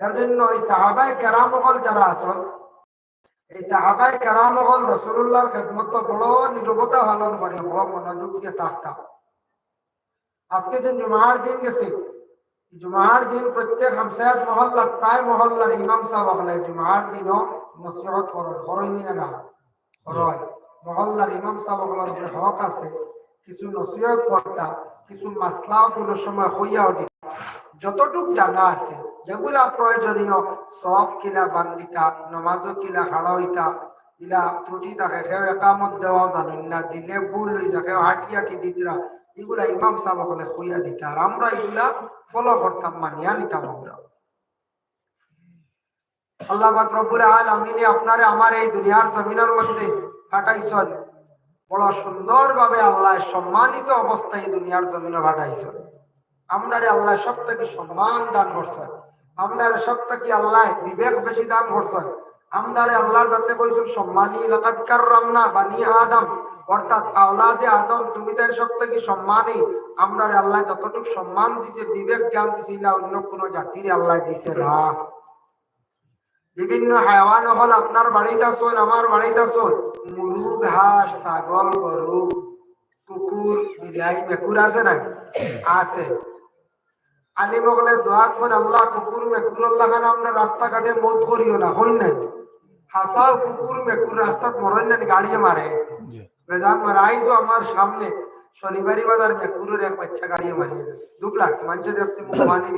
এর জন্য এই সাহাবাই কেরামহল যারা আসন এই সাহাবাই কেরামহল রসুল্লাহর খেদমত বড় নিরবতা পালন করে, বড় মনোযোগ দিয়ে থাকতাম আজকে যে জুমার দিন গেছে জুমার দিন প্রত্যেক হামসায়াত মহল্লার, প্রায় মহল্লার ইমাম সাহেব হলে জুমার দিনও নসিহত করন হরই না না। হরয় মহল্লার ইমাম সাহেব হলার উপরে হক আছে, কিছু নসিহত করতা, কিছু মাসলাও কোনো সময় হইয়াও দিত যতটুক জানা আছে, যেগুলা প্রয়োজনীয় সফ কিনা বান্দিতা, নমাজও কিনা হাড়া হইতা ইলা ত্রুটি থাকে, সেও একামত দেওয়াও জানেন না, দিলে ভুল হয়ে সেও হাঁটি হাঁটি দিতরা এগুলা ইমাম সাহেব বলে হইয়া দিতা। আর আমরা এগুলা ফলো করতাম, মানিয়া নিতাম আমরা। আল্লাহ রব্বুল আলামিন আপনারে আমার এই দুনিয়ার জমিনের মধ্যে কাটাইছেন বড় সুন্দর ভাবে আল্লাহ সম্মানিত অবস্থায় দুনিয়ার জমিনে কাটাইছেন আপনারে আল্লাহ সব থেকে সম্মান দান করছেন। আপনারে সব থেকে আল্লাহ বিবেক বেশি দান করছেন। আমদারে আল্লাহর যাতে কইছেন, সম্মানী লাকাদ কাররামনা বানি আদম। অর্থাৎ আওলাদে আদম, তুমি তাই সব থেকে সম্মানী। আমরারে আল্লাহ যতটুকু সম্মান দিছে, বিবেক জ্ঞান দিছে, ইলা অন্য কোনো জাতির আল্লাহ দিছে না। বিভিন্ন হায়াওয়ান হল, আপনার বাড়িতে আসুন, আমার বাড়িতে আসুন। মুরুগ, হাঁস, ছাগল, গরু, কুকুর বিলাই মেকুর আছে না আছে। আলী বগলে দোয়া করে আল্লাহ কুকুর মেকুর আল্লাহ খান আপনার রাস্তাঘাটে মত করিও না হইন না হাসাও কুকুর মেকুর রাস্তাত মরন না গাড়িয়ে মারে। বেজান মারাই তো আমার সামনে শনিবারি বাজার মেকুরের এক বাচ্চা গাড়িয়ে মারিয়ে দুঃখ লাগছে মানুষের দেখছি মুখ মানি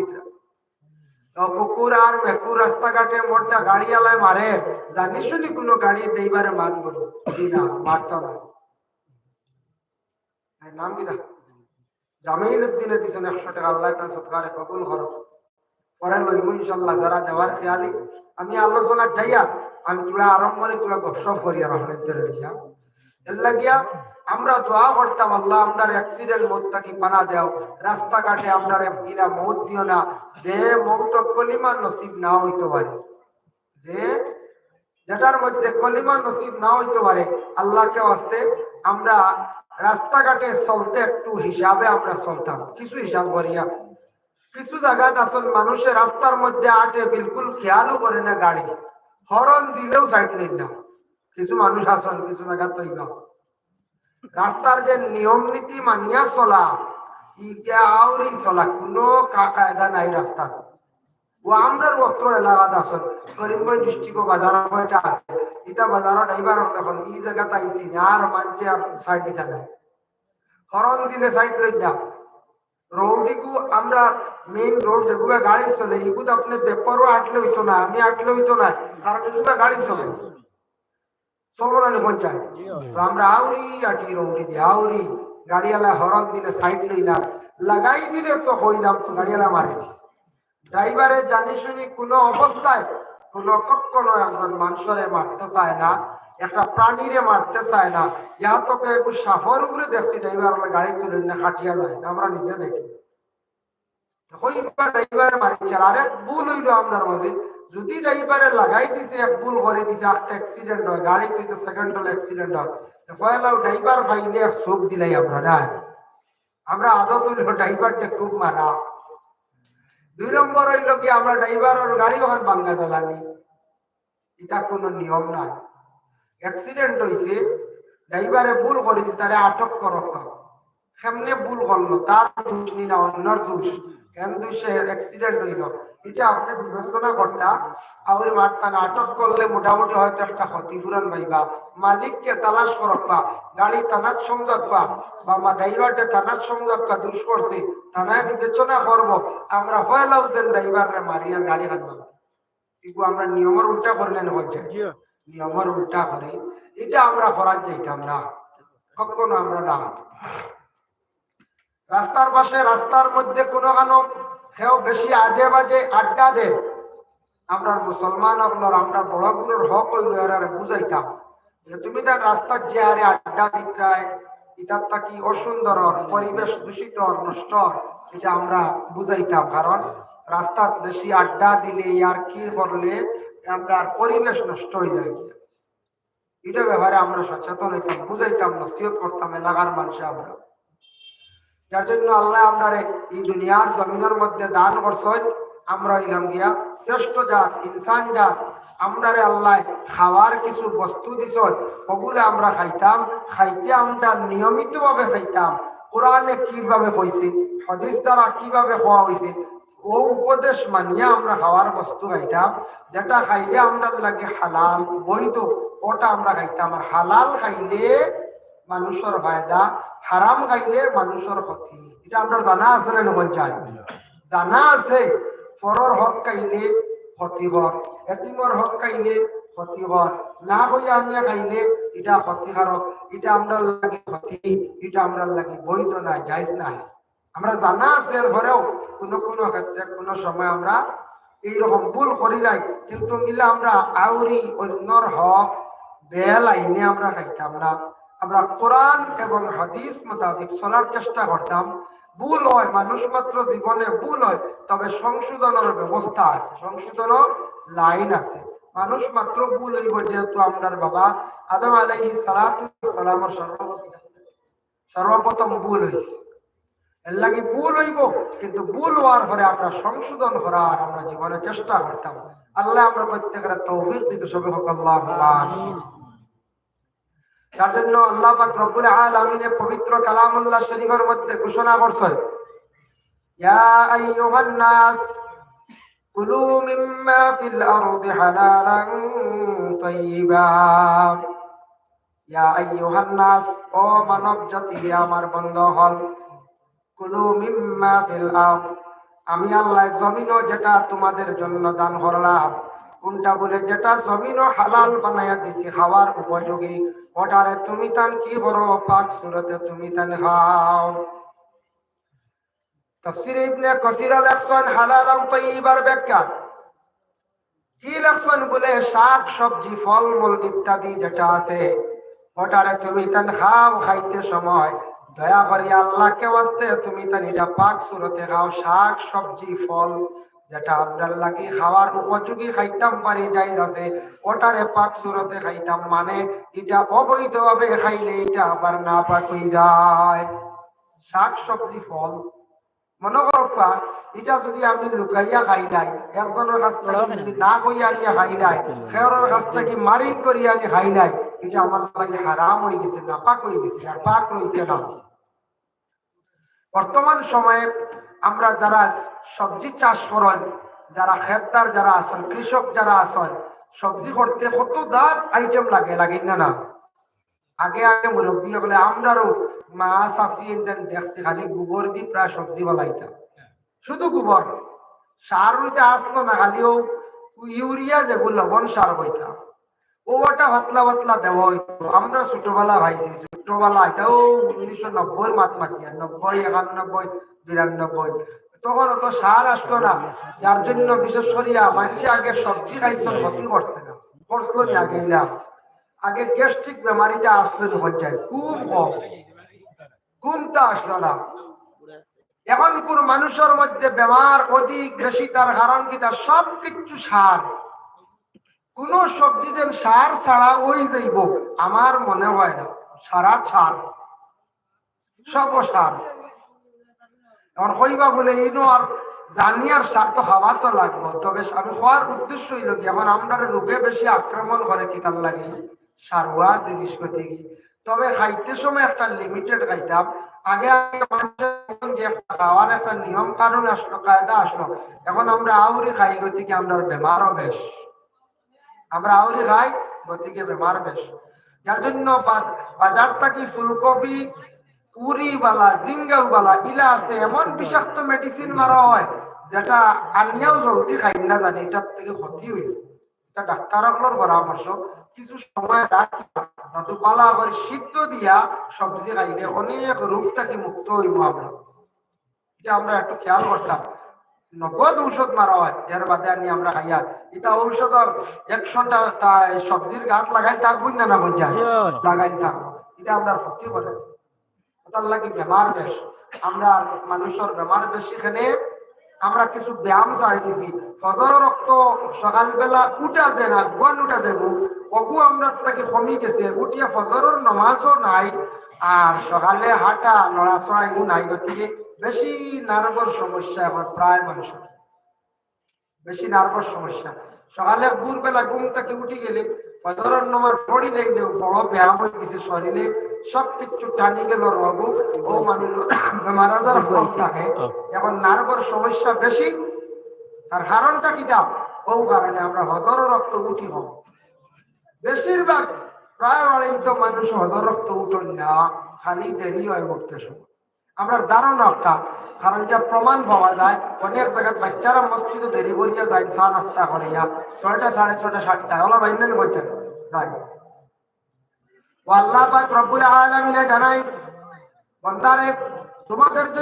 কুকুর আর মেকুর রাস্তাঘাটে মোটটা গাড়ি আলায় মারে। জানি শুনি কোনো গাড়ি ড্রাইভারে মান করো? না মারতো না নাম কি না জামিল উদ্দিনে দিছেন একশো টাকা, আল্লাহ তার সৎকারে কবুল করো। পরে লইব ইনশাল্লাহ যারা যাওয়ার খেয়ালি, আমি আলোচনা যাইয়া, আমি তোরা আরম্ভ করে তোরা গপসপ করি, আর আপনার দিয়া এর লাগিয়া আমরা দোয়া করতাম, আল্লাহ আপনার অ্যাক্সিডেন্ট মত থাকি পানা দেও, রাস্তাঘাটে আপনার ইরা মৌত দিও না, যে মৌত কলিমা নসিব না হইতে পারে। যে যেটার মধ্যে কলিমা নসিব না হইতে পারে, আল্লাহকে আসতে আমরা রাস্তাঘাটে চলতে একটু হিসাবে আমরা চলতাম। কিছু হিসাব করিয়া। কিছু জায়গায় আসল মানুষের রাস্তার মধ্যে আটে বিলকুল খেয়ালও করে না গাড়ি। হরন দিলেও সাইড নেই না। কিছু মানুষ আসল, কিছু জায়গা তৈরি রাস্তার যে নিয়ম নীতি মানিয়া চলা, ইটা আউরি চলা, কোনো কায়দা নাই রাস্তার ও আমরার অত্র করিমগঞ্জ এটা আছে। বাজারত এখন জায়গাতে আইসি না আর সাইড নাই। দিলে সাইড লই না আমরা মেইন রোড যেগুলো গাড়ি চলে এগুলো আপনি বেপারও আটলে হইতো না, আমি আটলে হইতো না কারণ এগুলো গাড়ি চলে। না তো আমরা আউরি আটি রৌড়ি দিয়ে আউরি গাড়িওয়ালা হরন দিলে সাইড লই না লাগাই দিলে তো হইলাম তো গাড়িওয়ালা মারে ড্রাইভারে জানি শুনি কোনো অবস্থায় কোনো কখনো একজন মানুষরে মারতে চায় না, একটা প্রাণীরে মারতে চায় না। ইহা তোকে একটু সাফর উপরে দেখছি, ড্রাইভার গাড়ি তুলে না খাটিয়া যায় না আমরা নিজে দেখি। ড্রাইভারে মারিছে, আর এক ভুল হইল আপনার মাঝে। যদি ড্রাইভারে লাগাই দিছে, এক ভুল করে দিছে একটা অ্যাক্সিডেন্ট হয়, গাড়ি তুই সেকেন্ড হল অ্যাক্সিডেন্ট হয়। পয়লাও ড্রাইভার ফাইলে এক চোখ দিলাই আমরা, না? আমরা আদত হইল ড্রাইভারটা খুব মারা। দুই নম্বর হইল কি, আমরা ড্রাইভার ওর গাড়ি ওখানে বাংলা জ্বালানি এটা কোনো নিয়ম নাই। অ্যাক্সিডেন্ট হয়েছে ড্রাইভারে ভুল করেছে, তারে আটক করক কেমনে ভুল করল? তার দোষ নি না, অন্যর দোষ। কেন দোষে অ্যাক্সিডেন্ট হইল? এটা আপনি বিবেচনা করতা আর মারতান আটক করলে মোটামুটি হয়তো একটা ক্ষতিপূরণ পাইবা। মালিককে তালাশ করবা গাড়ি তানাত সমঝাবা বা মা ড্রাইভারকে তানাত সমঝাবা দোষ করছে থানায় বিবেচনা করব। আমরা ড্রাইভাররে গাড়ি এগুলো নিয়মের উল্টা করলেন হচ্ছে নিয়মের উল্টা করে। এটা আমরা করার যাইতাম না। কখনো আমরা না। রাস্তার পাশে, রাস্তার মধ্যে কোনো কেন কেউ বেশি আজে বাজে আড্ডা দে আমরা মুসলমান হকলর, আমরা বড়গুলোর হক হইল এরারে বুঝাইতাম যে তুমি তার রাস্তার যে হারে আড্ডা দিতে ইতার থাকি অসুন্দর, পরিবেশ দূষিত নষ্ট এটা আমরা বুঝাইতাম। কারণ রাস্তার বেশি আড্ডা দিলে আর কি করলে, আমরা পরিবেশ নষ্ট হয়ে যায়। এটা ব্যাপারে আমরা সচেতন হইতাম, বুঝাইতাম, নসিহত করতাম এলাকার মানুষে আমরা। যার জন্য আল্লাহ আপনার এই দুনিয়ার জমিনের মধ্যে দান করছেন আমরা হইলাম গিয়া শ্রেষ্ঠ জাত, ইনসান জাত আমরা আল্লাহ খাওয়ার কিছু বস্তু দিছ, ওগুলো আমরা খাইতাম, খাইতে আমরা নিয়মিত ভাবে খাইতাম। কোরআনে কীভাবে হয়েছে হদিস দ্বারা কীভাবে খাওয়া হয়েছে ও উপদেশ মানিয়ে আমরা খাওয়ার বস্তু খাইতাম। যেটা খাইলে আমরা লাগে হালাল, বৈধ, ওটা আমরা খাইতাম। আর হালাল খাইলে মানুষের ফায়দা, হারাম খাইলে মানুষের ক্ষতি। এটা আমরা জানা আছে না নগর চাই জানা আছে পরর হক খাইলে ক্ষতিকর এতিমর হক খাইলে ক্ষতিকর না হইয়া আনিয়া খাইলে এটা ক্ষতিকারক এটা আমরা লাগে ক্ষতি, এটা আমরা লাগে বৈধ না যাইজ নাই। আমরা জানা আছে এর ঘরেও কোনো কোনো ক্ষেত্রে কোনো সময় আমরা এইরকম ভুল করি নাই, কিন্তু মিলে আমরা আউরি অন্যর হক বেল আইনে আমরা খাইতাম না। আমরা কোরআন এবং হাদিস মোতাবেক চলার চেষ্টা করতাম। ভুল হয়, মানুষ মাত্র জীবনে ভুল হয়, তবে সংশোধনের ব্যবস্থা আছে, সংশোধনের লাইন আছে। মানুষ মাত্র ভুল হইব যেহেতু আপনার বাবা আদম আলাই সালামের সর্বপ্রথম ভুল হয়েছে এর লাগে ভুল হইব, কিন্তু ভুল হওয়ার পরে আমরা সংশোধন করার আমরা জীবনে চেষ্টা করতাম। আল্লাহ আমরা প্রত্যেকের তৌফিক দিতে সবে হোক আল্লাহ তার জন্য আল্লাহ পাক রব্বুল আলামিনে পবিত্র কালামুল্লাহ শরীফের মধ্যে ঘোষণা করছেন। ইয়া আইয়ুহান নাস কুলু মিম্মা ফিল আরদি হালালান তাইয়িবা। ইয়া আইয়ুহান নাস ও মানব জাতি আমার বন্ধ হল কুলু মিম্মা ফিল আরদ, আমি আল্লাহ জমিনও যেটা তোমাদের জন্য দান করলাম কোনটা বলে, যেটা জমিনও হালাল বানাইয়া দিছি খাওয়ার উপযোগী। ওটারে তুমি তান কি করো? পাক সুরতে তুমি তান খাও। তফসির ইবনে কসিরা লেখছেন হালাল তাইয়িবার ব্যাখ্যা। কি বলে? শাক, সবজি, ফল, মূল ইত্যাদি যেটা আছে। ওটারে তুমি তান খাও, খাইতে সময়। দয়া করি আল্লাহকে বাস্তে তুমি তান এটা পাক সুরতে খাও। শাক, সবজি, ফল যেটা আপনার লাগি খাওয়ার উপযোগী খাইতাম পারি যাই আছে ওটারে পাক সুরতে খাইতাম। মানে এটা অবৈধভাবে খাইলে এটা আবার না পাক হয়ে যায়। শাক সবজি ফল মনে করো এটা যদি আমি লুকাইয়া খাইলাই একজনের কাছ থেকে যদি না কইয়া নিয়ে খাইলাই খেয়রের কাছ থেকে মারি করিয়া নিয়ে খাইলাই এটা আমার লাগে হারাম হয়ে গেছে না পাক হয়ে গেছে আর পাক রয়েছে না। বর্তমান সময়ে আমরা যারা সবজি চাষ করেন, যারা খেতদার যারা আছেন, কৃষক যারা আছেন, সবজি করতে কত দাম আইটেম লাগে লাগে না না। আগে আগে মুরব্বী বলে, আমরারও মাছ আসি দেখছি, খালি গোবর দিয়ে প্রায় সবজি বানাইতা শুধু গোবর, সার হইতে আসলো না, খালি ও ইউরিয়া যেগুলো লবণ সার হইতা। ওটা পাতলা পাতলা দেওয়া হইতো। আমরা ছোটবেলা ভাইছি ছোটবেলা এটাও উনিশশো নব্বই মাত মাতিয়া নব্বই, একানব্বই, বিরানব্বই। তখন অত সার না। যার জন্য বিশেষ করিয়া আগে সবজি ক্ষতি করছে না। করছিল না আগে গ্যাস্ট্রিক বেমারিটা যায়। কম। আসলো না। এখন কোন মানুষের মধ্যে বেমার অধিক বেশি তার কারণ কি? তার সব কিছু সার। কোন সবজি যেন সার ছাড়া ওই যাইব, আমার মনে হয় না। সারা সার। সব সার এখন বলে আর জানি আর তো লাগবো। তবে আমি হওয়ার উদ্দেশ্য হইল কি, আমরা রোগে বেশি আক্রমণ করে কি তার লাগে? জিনিস পেতে কি তবে খাইতে সময় একটা লিমিটেড খাইতাম। আগে খাওয়ার একটা নিয়ম আসলো, কায়দা আসলো, এখন আমরা আউরি খাই, গতিকে আমরা বেমারও বেশ। আমরা আউরি খাই, গতিকে বেমার বেশ। যার জন্য বাজার থাকি ফুলকপি পুরি বালা ইলা আছে এমন বিষাক্ত মেডিসিন মারা হয় যেটা জলদি খাই না জানি এটার থেকে ক্ষতি হইল। ডাক্তারগুলোর পরামর্শ কিছু সময় রাখি পালা করে সিদ্ধ দিয়া সবজি খাইলে অনেক রোগ থেকে মুক্ত হইব আমরা। এটা আমরা একটু খেয়াল করতাম। নগদ ঔষধ মারা হয় এর বাদে আনি আমরা খাইয়া। এটা ঔষধ একশোটা সবজির গাছ লাগাই থাকব না না বোঝা লাগাই থাকব এটা আমরা ক্ষতি করে। লাগে আমরা মানুষের আমরা কিছু ব্যায়াম দিছি। ফজর রক্ত সকালবেলা উঠা না গোয়ান উঠা যাব অগু আমরা তাকে কমি গেছে, উঠিয়া ফজরের নমাজও নাই, আর সকালে হাঁটা লড়াচড়া এগুলো নাই গতিকে বেশি নার্ভের সমস্যা এখন প্রায় মানুষের। বেশি নার্ভাস সমস্যা। সকালে ভোরবেলা ঘুম থেকে উঠে গেলে ফজরের নমাজ বড় ব্যায়াম হয়ে গেছে শরীরে সব কিছু টানি গেল রব ও মানুষ বেমার আজার কম থাকে এখন নার্ভার সমস্যা বেশি। তার কারণটা কি দাও? ও কারণে আমরা হজর রক্ত উঠি হোক বেশিরভাগ প্রায় অনেক মানুষ হজর রক্ত উঠন না খালি দেরি হয় উঠতে সময়। আমরা দাঁড়ানো একটা। কারণ এটা প্রমাণ পাওয়া যায়, অনেক জায়গায় বাচ্চারা মসজিদে দেরি করিয়া যায়, চা নাস্তা করিয়া। ছয়টা, সাড়ে ছয়টা, সাতটায়। ওলা যাই না বলছেন যায় ও আল্লাহ পাক রব্বুল আলামিনে জানাই, বন্দারে, তোমাদের জন্য